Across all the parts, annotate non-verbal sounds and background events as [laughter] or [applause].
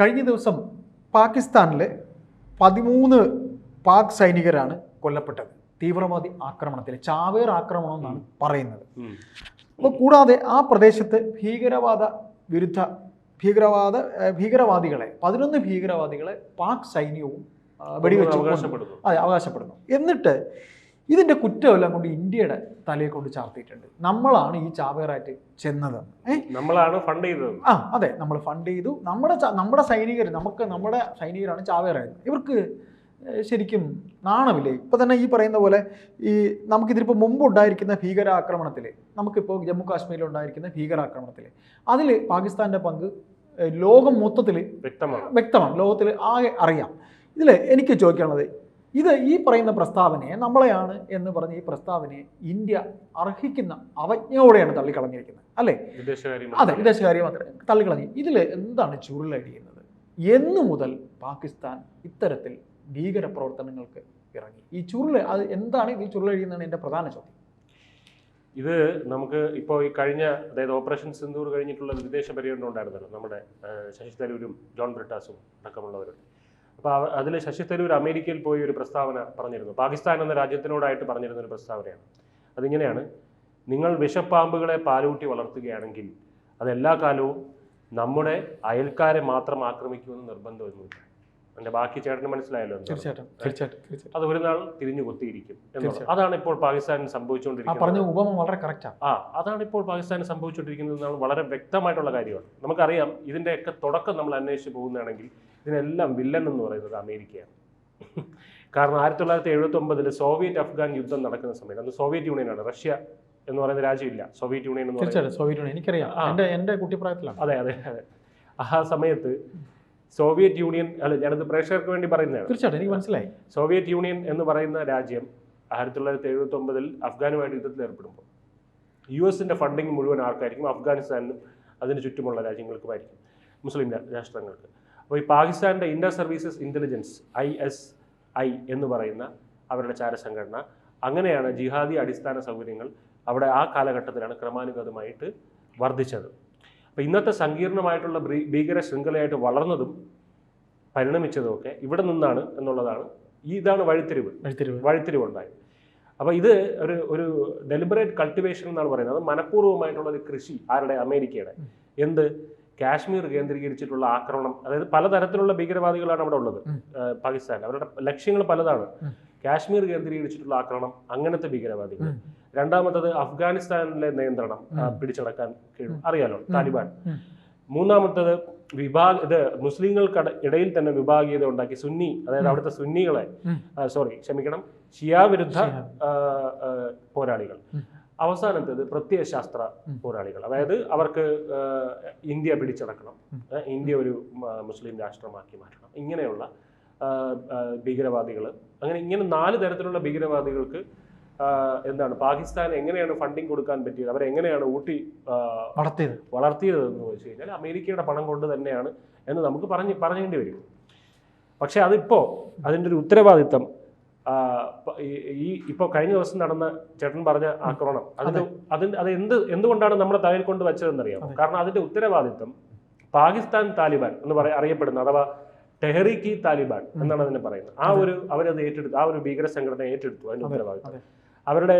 കഴിഞ്ഞ ദിവസം പാകിസ്ഥാനിലെ പതിമൂന്ന് പാക് സൈനികരാണ് കൊല്ലപ്പെട്ടത്. തീവ്രവാദി ആക്രമണത്തിൽ ചാവേർ ആക്രമണം എന്നാണ് പറയുന്നത്. അപ്പോൾ കൂടാതെ ആ പ്രദേശത്ത് ഭീകരവാദ വിരുദ്ധ ഭീകരവാദ ഭീകരവാദികളെ പതിനൊന്ന് ഭീകരവാദികളെ പാക് സൈന്യവും വെടിവെച്ചു അതെ അവകാശപ്പെടുന്നു. എന്നിട്ട് ഇതിന്റെ കുറ്റമെല്ലാം കൊണ്ട് ഇന്ത്യയുടെ തലയെ കൊണ്ട് ചാർത്തിയിട്ടുണ്ട്. നമ്മളാണ് ഈ ചാവേറായിട്ട് ചെന്നത്. നമ്മളാണ് ഫണ്ട് ചെയ്തത്. ആ അതെ. നമ്മൾ ഫണ്ട് ചെയ്തു. നമ്മുടെ നമ്മുടെ സൈനികർ നമുക്ക് നമ്മുടെ സൈനികരാണ് ചാവേറായത്. ഇവർക്ക് ശരിക്കും നാണമില്ലേ? ഇപ്പം തന്നെ ഈ പറയുന്ന പോലെ ഈ നമുക്കിതിലിപ്പോൾ മുമ്പ് ഉണ്ടായിരിക്കുന്ന ഭീകരാക്രമണത്തിൽ നമുക്കിപ്പോൾ ജമ്മു കാശ്മീരിൽ ഉണ്ടായിരിക്കുന്ന ഭീകരാക്രമണത്തിൽ അതിൽ പാകിസ്ഥാന്റെ പങ്ക് ലോകം മൊത്തത്തിൽ വ്യക്തമാണ്. വ്യക്തമാണ്. ലോകത്തിൽ ആകെ അറിയാം. ഇതിൽ എനിക്ക് ചോദിക്കാനുള്ളത് ഇത് ഈ പറയുന്ന പ്രസ്താവനയെ നമ്മളെയാണ് എന്ന് പറഞ്ഞ ഈ പ്രസ്താവനയെ ഇന്ത്യ അർഹിക്കുന്ന അവജ്ഞയോടെയാണ് തള്ളിക്കളഞ്ഞിരിക്കുന്നത് അല്ലേ? അതെ വിദേശകാര്യ തള്ളിക്കളഞ്ഞു. ഇതിൽ എന്താണ് ചുരുളടിയുന്നത് എന്നു മുതൽ പാകിസ്ഥാൻ ഇത്തരത്തിൽ ഭീകര പ്രവർത്തനങ്ങൾക്ക് ഇറങ്ങി. ഈ ചുരുൾ അത് എന്താണ് ഇതിൽ ചുരുളഴിയുന്നതാണ് എന്റെ പ്രധാന ചോദ്യം. ഇത് നമുക്ക് ഇപ്പോൾ ഈ കഴിഞ്ഞ അതായത് ഓപ്പറേഷൻ സിന്ധൂർ കഴിഞ്ഞിട്ടുള്ള വിദേശ പര്യടനം ഉണ്ടായിരുന്നല്ലോ നമ്മുടെ ശശി തരൂരും ജോൺ ബ്രിട്ടാസും അടക്കമുള്ളവരും. അപ്പോൾ അതിൽ ശശി തരൂർ അമേരിക്കയിൽ പോയി ഒരു പ്രസ്താവന പറഞ്ഞിരുന്നു. പാകിസ്ഥാൻ എന്ന രാജ്യത്തിനോടായിട്ട് പറഞ്ഞിരുന്ന ഒരു പ്രസ്താവനയാണ്. അതിങ്ങനെയാണ്. നിങ്ങൾ വിഷപ്പാമ്പുകളെ പാലൂട്ടി വളർത്തുകയാണെങ്കിൽ അതെല്ലാ കാലവും നമ്മുടെ അയൽക്കാരെ മാത്രം ആക്രമിക്കുമെന്ന് നിർബന്ധമൊന്നുമില്ല. എന്റെ ബാക്കി ചേട്ടന് മനസ്സിലായല്ലോ അത് ഒരു നാൾ തിരിഞ്ഞു കൊത്തിയിരിക്കും അതാണ് ഇപ്പോൾ പാകിസ്ഥാനിൽ ആ സംഭവിച്ചുകൊണ്ടിരിക്കുന്നത് ഉപമ വളരെ കറക്റ്റാണ് ആ അതാണ് ഇപ്പോൾ പാകിസ്ഥാൻ സംഭവിച്ചുകൊണ്ടിരിക്കുന്നത് വളരെ വ്യക്തമായിട്ടുള്ള കാര്യമാണ്. നമുക്കറിയാം ഇതിന്റെയൊക്കെ തുടക്കം നമ്മൾ അന്വേഷിച്ച് പോകുന്നതാണെങ്കിൽ ഇതിനെല്ലാം വില്ലൻ എന്ന് പറയുന്നത് അമേരിക്കയാണ്. കാരണം ആയിരത്തി തൊള്ളായിരത്തി എഴുപത്തി ഒമ്പതിൽ സോവിയറ്റ് അഫ്ഗാൻ യുദ്ധം നടക്കുന്ന സമയത്ത് അന്ന് സോവിയറ്റ് യൂണിയനാണ് റഷ്യ എന്ന് പറയുന്ന രാജ്യമില്ല. സോവിയറ്റ് യൂണിയൻ എന്ന് പറയുന്നത് സോവിയറ്റ് യൂണിയൻ. എനിക്കറിയാം. എന്റെ എന്റെ എന്റെ കുട്ടിപ്രായത്തിലാണ്. അതെ അതെ അതെ. ആ സമയത്ത് സോവിയറ്റ് യൂണിയൻ അല്ല ഞാനത് പ്രേക്ഷകർക്ക് വേണ്ടി പറയുന്നതാണ്. തീർച്ചയായിട്ടും എനിക്ക് മനസ്സിലായി. സോവിയറ്റ് യൂണിയൻ എന്ന് പറയുന്ന രാജ്യം ആയിരത്തി തൊള്ളായിരത്തി എഴുപത്തി ഒമ്പതിൽ അഫ്ഗാനുമായിട്ട് യുദ്ധത്തിൽ ഏർപ്പെടുമ്പോൾ യു എസിന്റെ ഫണ്ടിങ് മുഴുവൻ ആർക്കായിരിക്കും അഫ്ഗാനിസ്ഥാനും അതിന് ചുറ്റുമുള്ള രാജ്യങ്ങൾക്കുമായിരിക്കും മുസ്ലിം രാഷ്ട്രങ്ങൾക്ക്. അപ്പോൾ ഈ പാകിസ്ഥാന്റെ inter services intelligence I S I എന്ന് പറയുന്ന അവരുടെ ചാരസംഘടന അങ്ങനെയാണ് ജിഹാദി അടിസ്ഥാന സൗകര്യങ്ങൾ അവിടെ ആ കാലഘട്ടത്തിലാണ് ക്രമാനുഗതമായിട്ട് വർദ്ധിച്ചത്. അപ്പോൾ ഇന്നത്തെ സങ്കീർണമായിട്ടുള്ള ഭീകര ശൃംഖലയായിട്ട് വളർന്നതും പരിണമിച്ചതുമൊക്കെ ഇവിടെ നിന്നാണ് എന്നുള്ളതാണ്. ഈ ഇതാണ് വഴിത്തിരിവ്. വഴിത്തിരിവ്. വഴിത്തിരിവുണ്ടായത് അപ്പോൾ ഇത് ഒരു ഒരു ഡെലിബറേറ്റ് കൾട്ടിവേഷൻ എന്നാണ് പറയുന്നത്. അത് മനഃപൂർവമായിട്ടുള്ള ഒരു കൃഷി ആരുടെ? അമേരിക്കയുടെ. എന്ത്? കാശ്മീർ കേന്ദ്രീകരിച്ചിട്ടുള്ള ആക്രമണം അതായത് പലതരത്തിലുള്ള ഭീകരവാദികളാണ് അവിടെ ഉള്ളത്. പാകിസ്ഥാൻ. അവരുടെ ലക്ഷ്യങ്ങൾ പലതാണ്. കാശ്മീർ കേന്ദ്രീകരിച്ചിട്ടുള്ള ആക്രമണം അങ്ങനത്തെ ഭീകരവാദികൾ. രണ്ടാമത്തത് അഫ്ഗാനിസ്ഥാനിലെ നിയന്ത്രണം പിടിച്ചടക്കാൻ അറിയാലോ താലിബാൻ. മൂന്നാമത്തത് വിഭാഗ ഇത് മുസ്ലിങ്ങൾക്ക് ഇടയിൽ തന്നെ വിഭാഗീയത ഉണ്ടാക്കി സുന്നി അതായത്. അവിടുത്തെ സുന്നികളെ സോറി ക്ഷമിക്കണം ഷിയാ വിരുദ്ധ പോരാളികൾ. അവസാനത്തേത് പ്രത്യയശാസ്ത്ര. പോരാളികൾ. അതായത് അവർക്ക് ഇന്ത്യ പിടിച്ചടക്കണം. ഇന്ത്യ ഒരു മുസ്ലിം രാഷ്ട്രമാക്കി മാറ്റണം. ഇങ്ങനെയുള്ള ഭീകരവാദികൾ അങ്ങനെ ഇങ്ങനെ നാല് തരത്തിലുള്ള ഭീകരവാദികൾക്ക് എന്താണ് പാകിസ്ഥാൻ എങ്ങനെയാണ് ഫണ്ടിങ് കൊടുക്കാൻ പറ്റിയത്? അവരെങ്ങനെയാണ് ഊട്ടി വളർത്തിയത് വളർത്തിയത്? എന്ന് ചോദിച്ചു കഴിഞ്ഞാൽ അമേരിക്കയുടെ പണം കൊണ്ട് തന്നെയാണ് എന്ന് നമുക്ക് പറഞ്ഞ് പറയേണ്ടി വരും. പക്ഷേ അതിപ്പോൾ അതിന്റെ ഒരു ഉത്തരവാദിത്തം ഈ- ഇപ്പൊ ഇപ്പോൾ കഴിഞ്ഞ ദിവസം നടന്ന ചേട്ടൻ പറഞ്ഞ ആക്രമണം അതിന്റെ അതിന്റെ അത് എന്ത് എന്തുകൊണ്ടാണ് നമ്മുടെ തലയിൽ കൊണ്ട് വെച്ചതെന്നറിയാമോ. കാരണം അതിന്റെ ഉത്തരവാദിത്വം പാകിസ്ഥാൻ താലിബാൻ എന്ന് പറയ അറിയപ്പെടുന്ന അഥവാ ടെഹറിക്കി താലിബാൻ എന്നാണ് അതിനെ പറയുന്നത്. ആ ഒരു അവരത് ഏറ്റെടുത്തു ആ ഒരു ഭീകര സംഘടന ഏറ്റെടുത്തു അതിന്റെ ഉത്തരവാദിത്വം. അവരുടെ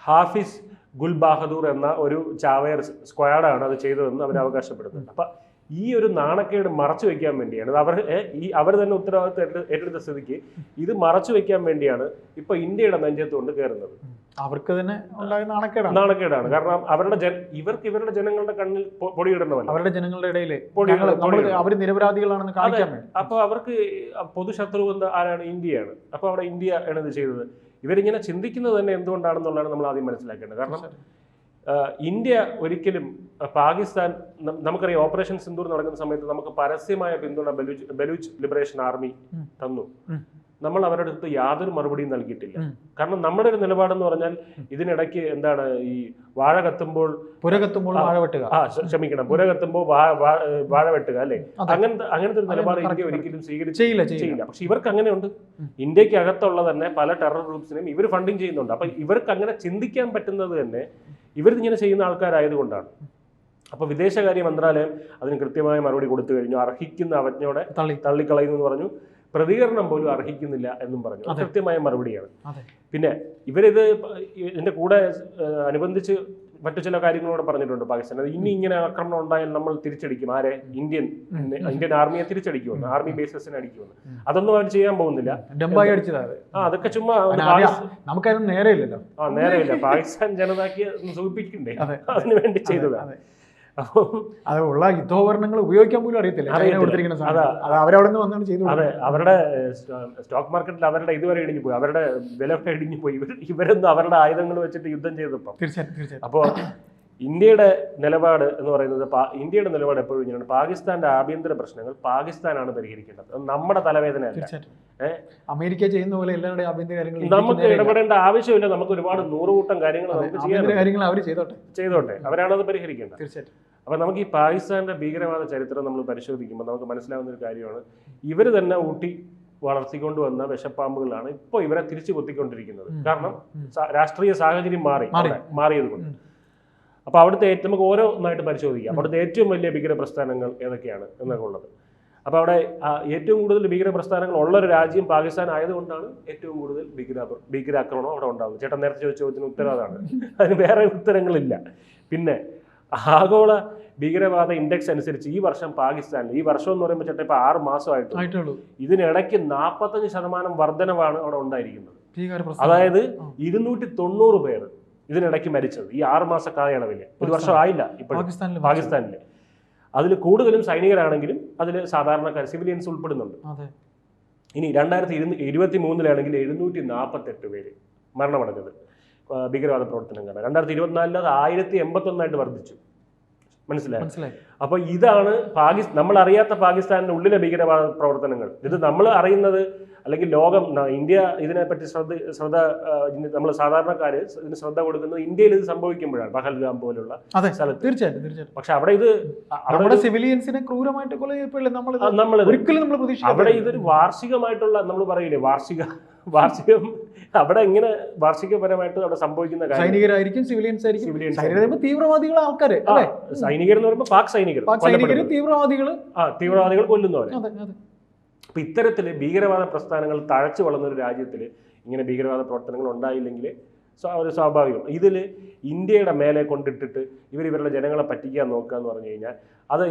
ഹാഫിസ് ഗുൽ ബഹദൂർ എന്ന ഒരു ചാവേർ സ്ക്വാഡാണ് അത് ചെയ്തതെന്ന് അവർ അവകാശപ്പെടുന്നത്. അപ്പൊ ഈ ഒരു നാണക്കേട് മറച്ചു വെക്കാൻ വേണ്ടിയാണ്. അവർ ഈ അവർ തന്നെ ഉത്തരവാദിത്വം ഏറ്റെടുത്ത സ്ഥിതിക്ക് ഇത് മറച്ചു വെക്കാൻ വേണ്ടിയാണ് ഇപ്പൊ ഇന്ത്യയുടെ നെഞ്ചത്ത് കൊണ്ട് കയറുന്നത് അവർക്ക് തന്നെ നാണക്കേടാണ്. നാണക്കേടാണ്. കാരണം അവരുടെ ഇവർക്ക് ഇവരുടെ ജനങ്ങളുടെ കണ്ണിൽ പൊടിയിടണമല്ലോ അവരുടെ ജനങ്ങളുടെ ഇടയിൽ. അവർ നിരപരാധികളാണെന്ന് കാണിക്കാൻ അപ്പൊ അവർക്ക് പൊതുശത്രു ആരാണ്? ഇന്ത്യയാണ്. അപ്പൊ അവിടെ ഇന്ത്യ ആണ് ഇത് ചെയ്തത്. ഇവരിങ്ങനെ ചിന്തിക്കുന്നത് തന്നെ എന്തുകൊണ്ടാണെന്നുള്ളതാണ് നമ്മൾ ആദ്യം മനസ്സിലാക്കേണ്ടത്. കാരണം ഇന്ത്യ ഒരിക്കലും പാകിസ്ഥാൻ നമുക്കറിയാം ഓപ്പറേഷൻ സിന്ദൂർ നടക്കുന്ന സമയത്ത് നമുക്ക് പരസ്യമായ പിന്തുണ ബലൂച്ച് ബലൂച്ച് ലിബറേഷൻ ആർമി തന്നു. നമ്മൾ അവരുടെ അടുത്ത് യാതൊരു മറുപടിയും നൽകിയിട്ടില്ല. കാരണം നമ്മുടെ ഒരു നിലപാടെന്ന് പറഞ്ഞാൽ ഇതിനിടയ്ക്ക് എന്താണ് ഈ വാഴ കത്തുമ്പോൾ പുരകത്തുമ്പോൾ ആ. വാഴ വെട്ടുക. ആ ക്ഷമിക്കണം. പുര കത്തുമ്പോൾ വാഴ വെട്ടുക അല്ലെ? അങ്ങനത്തെ അങ്ങനത്തെ ഒരു നിലപാട് ഇന്ത്യ ഒരിക്കലും സ്വീകരിച്ചു ചെയ്യില്ല പക്ഷെ ഇവർക്ക് അങ്ങനെയുണ്ട്. ഇന്ത്യയ്ക്ക് അകത്തുള്ള തന്നെ പല ടെറർ ഗ്രൂപ്പ്സിനെയും ഇവർ ഫണ്ടിങ് ചെയ്യുന്നുണ്ട്. അപ്പൊ ഇവർക്ക് അങ്ങനെ ചിന്തിക്കാൻ പറ്റുന്നത് തന്നെ ഇവർ ഇങ്ങനെ ചെയ്യുന്ന ആൾക്കാരായതുകൊണ്ടാണ്. അപ്പോൾ വിദേശകാര്യ മന്ത്രാലയം അതിന് കൃത്യമായ മറുപടി കൊടുത്തു കഴിഞ്ഞു. അർഹിക്കുന്ന അവജ്ഞയോടെ തള്ളി. തള്ളിക്കളയുന്നു എന്ന് പറഞ്ഞു. പ്രതികരണം പോലും അർഹിക്കുന്നില്ല എന്നും പറഞ്ഞു. കൃത്യമായ മറുപടിയാണ്. പിന്നെ ഇവരിത് ഇതിന്റെ കൂടെ അനുബന്ധിച്ച് മറ്റു ചില കാര്യങ്ങളോട് പറഞ്ഞിട്ടുണ്ട് പാകിസ്ഥാൻ. അത് ഇനി ഇങ്ങനെ ആക്രമണം ഉണ്ടായാൽ നമ്മൾ തിരിച്ചടിക്കും. ആരെ? ഇന്ത്യൻ ഇന്ത്യൻ ആർമിയെ തിരിച്ചടിക്കുമെന്ന്. ആർമി ബേസസിനെ അടിക്കുമെന്ന്. അതൊന്നും അവർ ചെയ്യാൻ പോകുന്നില്ല. ഡംബായി ആ അതൊക്കെ ചുമ്മാ നമുക്കതിനും നേരെയില്ലല്ലോ. ആ നേരെയില്ല. പാകിസ്ഥാൻ ജനതാക്ക് സൂചിപ്പിക്കണ്ടേ? അതിനു വേണ്ടി ചെയ്തതാണ് അതെ. ഉള്ള യുദ്ധോപകരണങ്ങൾ ഉപയോഗിക്കാൻ പോലും അറിയത്തില്ല. അതാ. അവരവിടെ നിന്ന് വന്നാണ് ചെയ്തു അതെ അവരുടെ സ്റ്റോക്ക് മാർക്കറ്റിൽ അവരുടെ ഇതുവരെ ഇടിഞ്ഞു പോയി. അവരുടെ വില ഒക്കെ ഇടിഞ്ഞു പോയി. ഇവർ ഇവരൊന്നും അവരുടെ ആയുധങ്ങൾ വെച്ചിട്ട് യുദ്ധം ചെയ്തപ്പം. തീർച്ചയായിട്ടും തീർച്ചയായിട്ടും. അപ്പോൾ ഇന്ത്യയുടെ നിലപാട് എന്ന് പറയുന്നത് ഇന്ത്യയുടെ നിലപാട് എപ്പോഴും ഇങ്ങനെയാണ്. പാകിസ്ഥാന്റെ ആഭ്യന്തര പ്രശ്നങ്ങൾ പാകിസ്ഥാനാണ് പരിഹരിക്കേണ്ടത്. നമ്മുടെ തീർച്ചയായിട്ടും. അമേരിക്ക ചെയ്യുന്ന പോലെ എല്ലാവരുടെ ആഭ്യന്തര കാര്യങ്ങൾ നമുക്ക് ഇടപെടേണ്ട ആവശ്യമില്ല. നമുക്ക് ഒരുപാട് നൂറുകൂട്ടം കാര്യങ്ങൾ നമുക്ക് ചെയ്യാൻ കാര്യങ്ങൾ അവർ ചെയ്തോട്ടെ. ചെയ്തോട്ടെ. അവരാണത് പരിഹരിക്കേണ്ടത്. തീർച്ചയായിട്ടും. അപ്പോൾ നമുക്ക് ഈ പാകിസ്ഥാന്റെ ഭീകരവാദ ചരിത്രം നമ്മൾ പരിശോധിക്കുമ്പോൾ നമുക്ക് മനസ്സിലാവുന്ന ഒരു കാര്യമാണ്. ഇവർ തന്നെ ഊട്ടി വളർത്തിക്കൊണ്ടുവന്ന വിഷപ്പാമ്പുകളാണ് ഇപ്പോൾ ഇവരെ തിരിച്ചു കൊത്തിക്കൊണ്ടിരിക്കുന്നത്. കാരണം രാഷ്ട്രീയ സാഹചര്യം മാറി. മാറി. മാറിയത് കൊണ്ട് അപ്പൊ അപ്പോൾ അവിടുത്തെ ഏറ്റവും നമുക്ക് ഓരോന്നായിട്ട് പരിശോധിക്കാം. അവിടുത്തെ ഏറ്റവും വലിയ ഭീകര പ്രസ്ഥാനങ്ങൾ ഏതൊക്കെയാണ് എന്നൊക്കെ ഉള്ളത് അപ്പോൾ അവിടെ ഏറ്റവും കൂടുതൽ ഭീകര പ്രസ്ഥാനങ്ങൾ ഉള്ള ഒരു രാജ്യം പാകിസ്ഥാൻ ആയതുകൊണ്ടാണ് ഏറ്റവും കൂടുതൽ ഭീകര ഭീകരാക്രമണം അവിടെ ഉണ്ടാകുന്നത്. ചേട്ടൻ നേരത്തെ ചോദിച്ച ചോദ്യത്തിന് ഉത്തരം അതാണ്. അതിന് വേറെ ഉത്തരങ്ങളില്ല. പിന്നെ ആഗോള ഭീകരവാദ ഇൻഡെക്സ് അനുസരിച്ച് ഈ വർഷം പാകിസ്ഥാനിൽ ഈ വർഷം എന്ന് പറയുമ്പോൾ ചേട്ടാ ഇപ്പൊ ആറ് മാസമായിട്ട് ഇതിനിടയ്ക്ക് നാൽപ്പത്തഞ്ച് ശതമാനം വർധനവാണ് അവിടെ ഉണ്ടായിരിക്കുന്നത്. അതായത്. ഇരുന്നൂറ്റി തൊണ്ണൂറ് പേർ ഇതിനിടയ്ക്ക് മരിച്ചത് ഈ ആറ് മാസ കാലയളവിൽ ഒരു വർഷം ആയില്ല ഇപ്പോൾ പാകിസ്ഥാനിൽ അതിൽ കൂടുതലും സൈനികരാണെങ്കിലും അതിൽ സാധാരണക്കാർ സിവിലിയൻസ് ഉൾപ്പെടുന്നുണ്ട്. ഇനി രണ്ടായിരത്തി ഇരുന്ന് ഇരുപത്തി മൂന്നിലാണെങ്കിൽ എഴുന്നൂറ്റി നാൽപ്പത്തെട്ട് പേര് മരണമടഞ്ഞത്. ഭീകരവാദ പ്രവർത്തനങ്ങൾ രണ്ടായിരത്തി ഇരുപത്തിനാലിൽ അത് ആയിരത്തി എൺപത്തൊന്നായിട്ട് വർദ്ധിച്ചു. മനസ്സിലായി? അപ്പൊ ഇതാണ് പാകിസ്ഥാൻ നമ്മൾ അറിയാത്ത പാകിസ്ഥാനിന്റെ ഉള്ളിലെ ഭീകരവാദ പ്രവർത്തനങ്ങൾ. ഇത് നമ്മൾ അറിയുന്നത് അല്ലെങ്കിൽ ലോകം ഇന്ത്യ ഇതിനെപ്പറ്റി ശ്രദ്ധ ശ്രദ്ധ നമ്മൾ സാധാരണക്കാര് ഇതിന് ശ്രദ്ധ കൊടുക്കുന്നത് ഇന്ത്യയിൽ ഇത് സംഭവിക്കുമ്പോഴാണ് പഹൽഗാം പോലുള്ള സ്ഥലത്ത്. തീർച്ചയായിട്ടും തീർച്ചയായിട്ടും. പക്ഷെ അവിടെ ഇത് അവിടെ സിവിലിയൻസിനെ ക്രൂരമായിട്ട് കൊല ചെയ്യപ്പെടില്ല നമ്മൾ നമ്മൾ ഒരിക്കലും നമ്മൾ അവിടെ ഇതൊരു വാർഷികമായിട്ടുള്ള നമ്മൾ പറയില്ലേ വാർഷിക വാർഷികം അവിടെ എങ്ങനെ വാർഷികപരമായിട്ട് അവിടെ സംഭവിക്കുന്ന കാര്യം സൈനികരായിരിക്കും സിവിലിയൻസ് ആയിരിക്കും. തീവ്രവാദികളെ ആൾക്കാര് ആ, സൈനികർ എന്ന് പറയുമ്പോൾ പാക് സൈനികർ പാക് കൊല്ലപ്പെടുന്നത്. ആ തീവ്രവാദികൾ കൊല്ലുന്നവരെ. അപ്പൊ ഇത്തരത്തിൽ ഭീകരവാദ പ്രസ്ഥാനങ്ങൾ തഴച്ചു വളർന്ന ഒരു രാജ്യത്തിൽ ഇങ്ങനെ ഭീകരവാദ പ്രവർത്തനങ്ങൾ ഉണ്ടായില്ലെങ്കിൽ ഒരു സ്വാഭാവികം. ഇതിൽ ഇന്ത്യയുടെ മേലെ കൊണ്ടിട്ടിട്ട് ഇവർ ഇവരുടെ ജനങ്ങളെ പറ്റിക്കാൻ നോക്കുക എന്ന് പറഞ്ഞു കഴിഞ്ഞാൽ അത്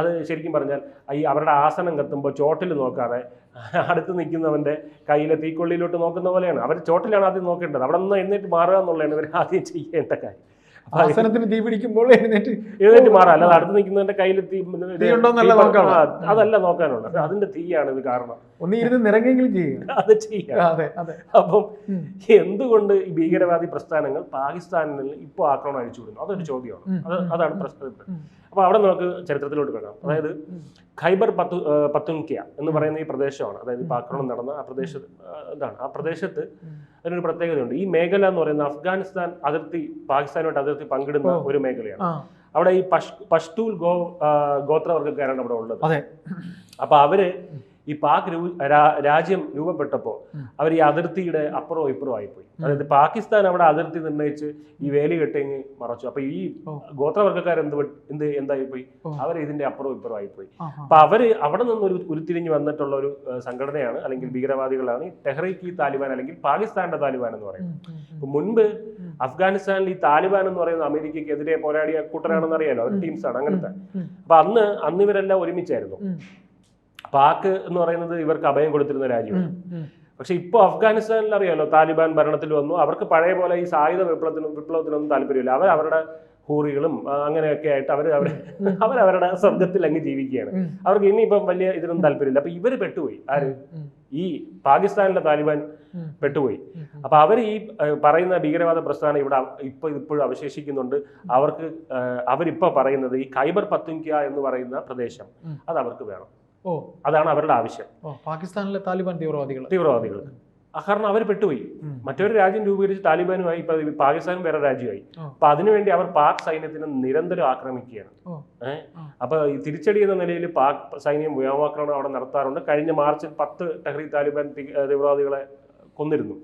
അത് ശരിക്കും പറഞ്ഞാൽ ഈ അവരുടെ ആസനം കത്തുമ്പോൾ ചോട്ടിൽ നോക്കാതെ അടുത്ത് നിൽക്കുന്നവന്റെ കയ്യിലെ തീക്കൊള്ളിയിലോട്ട് നോക്കുന്ന പോലെയാണ്. അവർ ചോട്ടിലാണ് ആദ്യം നോക്കേണ്ടത്. അവിടെ നിന്ന് എഴുന്നേറ്റ് മാറുക എന്നുള്ളതാണ് ഇവർ ആദ്യം ചെയ്യേണ്ട കാര്യം. ആസനത്തിന് തീ പിടിക്കുമ്പോൾ എഴുന്നേറ്റ് എഴുന്നേറ്റ് മാറാം. അല്ലാതെ അടുത്ത് നിൽക്കുന്നതിന്റെ കയ്യിൽ തീ അതല്ല നോക്കാനുള്ളത്. അതിന്റെ തീയാണ് ഇത് കാരണം. ഒന്ന് ഇരുന്ന് നിറങ്ങെങ്കിലും ചെയ്യുക അത് ചെയ്യാം. അപ്പം. എന്തുകൊണ്ട് ഈ ഭീകരവാദി പ്രസ്ഥാനങ്ങൾ പാകിസ്ഥാനിൽ ഇപ്പോൾ ആക്രമണം അഴിച്ചു വിടുന്നു? അതൊരു ചോദ്യമാണ്. അത് അതാണ് പ്രശ്നം. അപ്പൊ അവിടെ നമുക്ക് ചരിത്രത്തിലോട്ട് കിടക്കാം. അതായത്. ഖൈബർ പത്തു പത്തുൻകിയ എന്ന് പറയുന്ന ഈ പ്രദേശമാണ്. അതായത് ഇപ്പൊ ആക്രമണം നടന്ന ആ പ്രദേശത്ത് ആ, ഇതാണ്. ആ പ്രദേശത്ത്. അതിനൊരു പ്രത്യേകതയുണ്ട്. ഈ മേഖല എന്ന് പറയുന്ന അഫ്ഗാനിസ്ഥാൻ അതിർത്തി പാകിസ്ഥാനുമായിട്ട് അതിർത്തി പങ്കിടുന്ന ഒരു മേഖലയാണ്. അവിടെ ഈ പഷ് പഷ്തൂൽ ഗോ ഗോത്രവർഗക്കാരാണ് ഗോത്രവർഗക്കാരാണ് അവിടെ ഉള്ളത്. അപ്പൊ അവർ ഈ പാക് രാജ്യം രൂപപ്പെട്ടപ്പോൾ അവർ ഈ അതിർത്തിയുടെ അപ്പുറവും ഇപ്പുറവും ആയിപ്പോയി. അതായത് പാകിസ്ഥാൻ അവിടെ അതിർത്തി നിർണയിച്ച് ഈ വേലി കെട്ടിങ്ങ് മറച്ചു. അപ്പൊ ഈ ഗോത്രവർഗക്കാർ ഗോത്രവർഗക്കാർ എന്ത് എന്ത് എന്തായി പോയി അവർ ഇതിന്റെ അപ്പുറവും ഇപ്പുറവും ആയിപ്പോയി. അപ്പൊ അവർ അവിടെ നിന്ന് ഒരു ഉരുത്തിരിഞ്ഞ് വന്നിട്ടുള്ള ഒരു സംഘടനയാണ് അല്ലെങ്കിൽ ഭീകരവാദികളാണ് ടെഹ്റീക്ക് ഈ താലിബാൻ അല്ലെങ്കിൽ പാകിസ്ഥാന്റെ താലിബാൻ എന്ന് പറയുന്നത്. അപ്പൊ മുൻപ് അഫ്ഗാനിസ്ഥാനിൽ ഈ താലിബാൻ എന്ന് പറയുന്നത് അമേരിക്കയ്ക്ക് എതിരെ പോരാടിയ കൂട്ടരാണെന്ന് അറിയാലോ? അവർ ആണ് അങ്ങനത്തെ. അപ്പൊ അന്ന് അന്ന് ഇവരെല്ലാം ഒരുമിച്ചായിരുന്നു. പാക് എന്ന് പറയുന്നത് ഇവർക്ക് അഭയം കൊടുത്തിരുന്ന രാജ്യമാണ്. പക്ഷെ ഇപ്പോൾ അഫ്ഗാനിസ്ഥാനിൽ അറിയാലോ താലിബാൻ ഭരണത്തിൽ വന്നു. അവർക്ക് പഴയ പോലെ ഈ സായുധ വിപ്ലവത്തിനും വിപ്ലവത്തിനൊന്നും താല്പര്യമില്ല. അവർ അവരുടെ ഹൂറികളും അങ്ങനെയൊക്കെ ആയിട്ട് അവർ [laughs] അവർ അവരവരുടെ സ്വർഗത്തിൽ അങ്ങ് ജീവിക്കുകയാണ്. അവർക്ക് ഇനിയിപ്പം വലിയ ഇതിനൊന്നും താല്പര്യമില്ല. അപ്പൊ ഇവർ പെട്ടുപോയി. ആര്? ഈ പാകിസ്ഥാനിലെ താലിബാൻ പെട്ടുപോയി. അപ്പൊ അവർ ഈ പറയുന്ന ഭീകരവാദ പ്രസ്ഥാനം ഇവിടെ ഇപ്പൊ ഇപ്പോഴും അവശേഷിക്കുന്നുണ്ട്. അവർക്ക് അവരിപ്പോ പറയുന്നത് ഈ ഖൈബർ പത്തുൻക്യ എന്ന് പറയുന്ന പ്രദേശം അത് അവർക്ക് വേണം. അതാണ് അവരുടെ ആവശ്യം. പാകിസ്ഥാനിലെ താലിബാൻ തീവ്രവാദികൾ. തീവ്രവാദികൾ. കാരണം അവർ പെട്ടുപോയി. മറ്റൊരു രാജ്യം രൂപീകരിച്ച് താലിബാനുമായി ഇപ്പൊ പാകിസ്ഥാനും വേറെ രാജ്യമായി. ഓ. അപ്പൊ അതിനുവേണ്ടി അവർ പാക് സൈന്യത്തിനെ നിരന്തരം ആക്രമിക്കുകയാണ്. ഓ. ഏഹ് അപ്പൊ തിരിച്ചടി എന്ന നിലയിൽ പാക് സൈന്യം വ്യോമാക്രമണം അവിടെ നടത്താറുണ്ട്. കഴിഞ്ഞ മാർച്ചിൽ പത്ത് ടെഹ്രീ താലിബാൻ തീവ്രവാദികളെ കൊന്നിരുന്നു.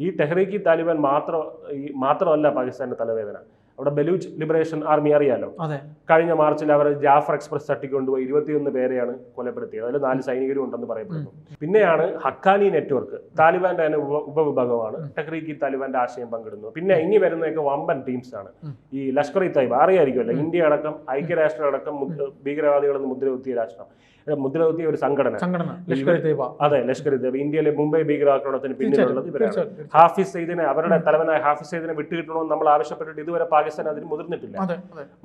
ഈ ടെഹ്രീക്ക് താലിബാൻ മാത്രം ഈ മാത്രമല്ല പാകിസ്ഥാന്റെ തലവേദന. അവിടെ ബലൂച്ച് ലിബറേഷൻ ആർമി അറിയാലോ? കഴിഞ്ഞ മാർച്ചിൽ അവർ ജാഫർ എക്സ്പ്രസ് തട്ടിക്കൊണ്ടുപോയി ഇരുപത്തിയൊന്ന് പേരെയാണ് കൊലപ്പെടുത്തിയത്. അതിൽ നാല് സൈനികരും ഉണ്ടെന്ന് പറയപ്പെടുന്നു. പിന്നെയാണ് ഹക്കാനി നെറ്റ്വർക്ക്. താലിബാന്റെ തന്നെ ഉപ ഉപവിഭാഗമാണ്. ടെഹ്രീക്ക് താലിബാന്റെ ആശയം പങ്കിടുന്നു പിന്നെ ഇനി വരുന്നതൊക്കെ വമ്പൻ ടീംസ് ആണ് ഈ ലഷ്കർ ഇ തൈബ അറിയായിരിക്കുമല്ലോ? ഇന്ത്യ അടക്കം ഐക്യരാഷ്ട്രം അടക്കം ഭീകരവാദികളെന്ന് മുദ്രകുത്തിയ രാഷ്ട്രം. മുദ്രകുത്തിയ ഒരു സംഘടന. അതെ ലഷ്കർ ഇ തൈബ. ഇന്ത്യയിലെ മുംബൈ ഭീകരാക്രമണത്തിന് പിന്നിലുള്ളത് ഇവരാണ്. ഹാഫിസ് സൈദിനെ അവരുടെ തലവനായ ഹാഫിസ് സെയ്ദിനെ വിട്ടുകിട്ടണമെന്ന് നമ്മൾ ആവശ്യപ്പെട്ടിട്ട് ഇതുവരെ പാകിസ്ഥാൻ അതിന് മുതിർന്നിട്ടില്ല.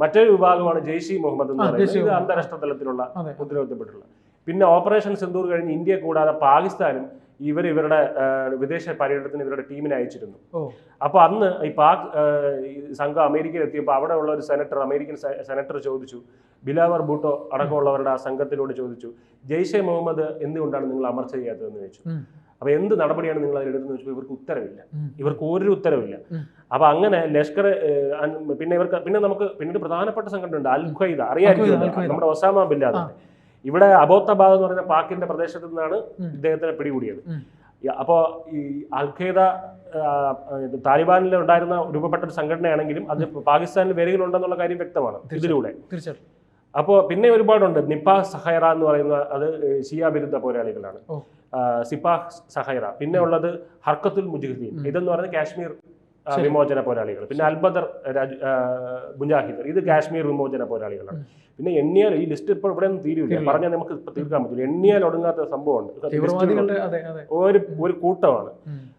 മറ്റൊരു വിഭാഗമാണ് ജെയ്ഷി മുഹമ്മദ് എന്ന് പറയുന്നത്. ഇത് അന്താരാഷ്ട്ര തലത്തിലുള്ള ഉത്തരവാദിത്തപ്പെട്ടുള്ള പിന്നെ ഓപ്പറേഷൻ സിന്ദൂർ കഴിഞ്ഞ് ഇന്ത്യ കൂടാതെ പാകിസ്ഥാനും ഇവർ ഇവരുടെ വിദേശ പര്യടനത്തിന് ഇവരുടെ ടീമിനെ അയച്ചിരുന്നു. അപ്പോൾ അന്ന് ഈ പാക് സംഘം അമേരിക്കയിൽ എത്തിയപ്പോൾ അവിടെ ഉള്ള ഒരു സെനറ്റർ അമേരിക്കൻ സെനറ്റർ ചോദിച്ചു. ബിലാവർ ഭൂട്ടോ അടക്കമുള്ളവരുടെ ആ സംഘത്തിനോട് ചോദിച്ചു. ജെയ്ഷെ മുഹമ്മദ് എന്തുകൊണ്ടാണ് നിങ്ങൾ അമർച്ച ചെയ്യാത്തതെന്ന് ചോദിച്ചു. അപ്പോൾ എന്ത് നടപടിയാണ് നിങ്ങൾ അതിലെടുത്തെന്ന് ചോദിച്ചപ്പോൾ ഇവർക്ക് ഉത്തരവില്ല. ഇവർക്ക് ഒരു ഉത്തരവില്ല അപ്പോൾ അപ്പൊ അങ്ങനെ ലഷ്കർ പിന്നെ ഇവർക്ക് പിന്നെ നമുക്ക് പിന്നീട് പ്രധാനപ്പെട്ട സംഘടന ഉണ്ട് അൽ ഖ്വയ്ദ അറിയായിരിക്കും നമ്മുടെ ഒസാമ ലാദൻ. ഇവിടെ അബോത്തബാദ് എന്ന് പറയുന്ന പാക്കിന്റെ പ്രദേശത്ത് നിന്നാണ് ഇദ്ദേഹത്തിന് പിടികൂടിയത്. അപ്പോൾ ഈ- അപ്പോ ഈ അൽ ഖ്വയ്ദ ആ, ഇത് താലിബാനിൽ ഉണ്ടായിരുന്ന രൂപപ്പെട്ട ഒരു സംഘടനയാണെങ്കിലും അത് പാകിസ്ഥാനിൽ വേരുകളുണ്ടെന്നുള്ള കാര്യം വ്യക്തമാണ് ഇതിലൂടെ. അപ്പോ അപ്പോൾ പിന്നെ ഒരുപാടുണ്ട്. നിപ്പ സഹൈറ എന്ന് പറയുന്ന അത് ഷിയ വിരുദ്ധ പോരാളികളാണ്. സിപ്പാഹ് സഹൈറ. പിന്നെ ഉള്ളത് ഹർക്കത്തുൽ മുജിഹുദ്ദീൻ. ഇതെന്ന് പറയുന്നത് കാശ്മീർ വിമോചന പോരാളികൾ. പിന്നെ അൽബദർ മുജാഹിദർ ഇത് കാശ്മീർ വിമോചന പോരാളികളാണ്. പിന്നെ എണ്ണിയാൽ ഈ ലിസ്റ്റ് ഇപ്പോൾ ഇവിടെ ഒന്നും തീരുമില്ല പറഞ്ഞാൽ നമുക്ക് ഇപ്പൊ തീർക്കാൻ പറ്റില്ല എണ്ണിയാൽ ഒടുങ്ങാത്ത സംഭവമുണ്ട്. ഒരു ഒരു കൂട്ടമാണ്.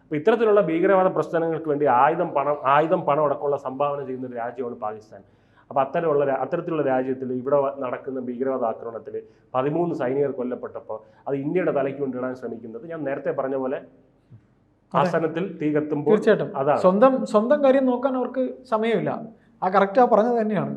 അപ്പൊ ഇത്തരത്തിലുള്ള ഭീകരവാദ പ്രസ്ഥാനങ്ങൾക്ക് വേണ്ടി ആയുധം പണം ആയുധം പണം അടക്കമുള്ള സംഭാവന ചെയ്യുന്ന ഒരു രാജ്യമാണ് പാകിസ്ഥാൻ. അപ്പൊ അത്തരമുള്ള അത്തരത്തിലുള്ള രാജ്യത്തിൽ ഇവിടെ നടക്കുന്ന ഭീകരവാദ ആക്രമണത്തിൽ പതിമൂന്ന് സൈനികർ കൊല്ലപ്പെട്ടപ്പോൾ അത് ഇന്ത്യയുടെ തലയ്ക്ക് കൊണ്ടിടാൻ ശ്രമിക്കുന്നത് ഞാൻ നേരത്തെ പറഞ്ഞ പോലെ ആസനത്തിൽ തീ കത്തുമ്പോൾ തീർച്ചയായിട്ടും. സ്വന്തം സ്വന്തം കാര്യം നോക്കാൻ അവർക്ക് സമയമില്ല. ആ കറക്റ്റ് ആ പറഞ്ഞത് തന്നെയാണ്.